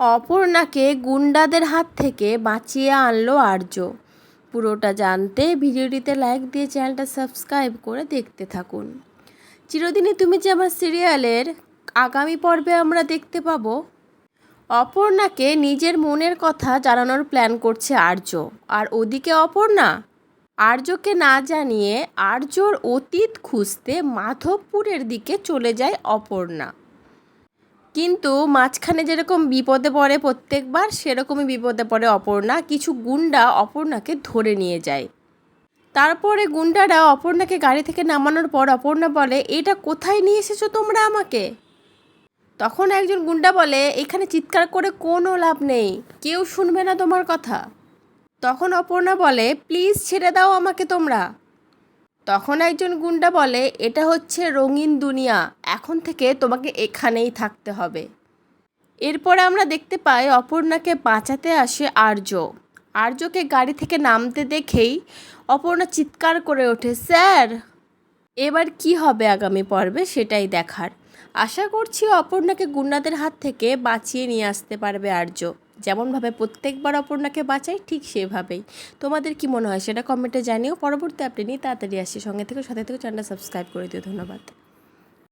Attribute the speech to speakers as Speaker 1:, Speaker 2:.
Speaker 1: অপর্ণাকে গুন্ডাদের হাত থেকে বাঁচিয়ে আনলো আর্য। পুরোটা জানতে ভিডিওটিতে লাইক দিয়ে চ্যানেলটা সাবস্ক্রাইব করে দেখতে থাকুন। চিরদিনই তুমি যে আমার সিরিয়ালের আগামী পর্বে আমরা দেখতে পাবো। অপর্ণাকে নিজের মনের কথা জানানোর প্ল্যান করছে আর্য। আর ওদিকে অপর্ণা? আর্যকে না জানিয়ে আর্যর অতীত খুঁজতে মাধবপুরের দিকে চলে যায় অপর্ণা। কিন্তু মাঝখানে যেরকম বিপদে পড়ে প্রত্যেকবার, সেরকমই বিপদে পড়ে অপর্ণা। কিছু গুন্ডা অপর্ণাকে ধরে নিয়ে যায়। তারপরে গুন্ডারা অপর্ণাকে গাড়ি থেকে নামানোর পর অপর্ণা বলে, এটা কোথায় নিয়ে এসেছ তোমরা আমাকে? তখন একজন গুন্ডা বলে, এখানে চিৎকার করে কোনো লাভ নেই। কেউ শুনবে না তোমার কথা। তখন অপর্ণা বলে, প্লিজ ছেড়ে দাও আমাকে তোমরা। তখন একজন গুন্ডা বলে, এটা হচ্ছে রঙিন দুনিয়া, এখন থেকে তোমাকে এখানেই থাকতে হবে। এরপরে আমরা দেখতে পাই অপর্ণাকে বাঁচাতে আসে আর্য। আর্যকে গাড়ি থেকে নামতে দেখেই অপর্ণা চিৎকার করে ওঠে, স্যার, এবার কি হবে আগামী পর্বে সেটাই দেখার। আশা করছি অপর্ণাকে গুন্ডাদের হাত থেকে বাঁচিয়ে নিয়ে আসতে পারবে আর্য। যেমনভাবে প্রত্যেকবার অপর্ণাকে বাঁচাই, ঠিক সেভাবেই। তোমাদের কি মনে হয় সেটা কমেন্টে জানিও। পরবর্তী আপনি নিয়ে তাড়াতাড়ি আসি। সঙ্গে থেকে সাথে থেকে চ্যানেলটা সাবস্ক্রাইব করে দিও। ধন্যবাদ।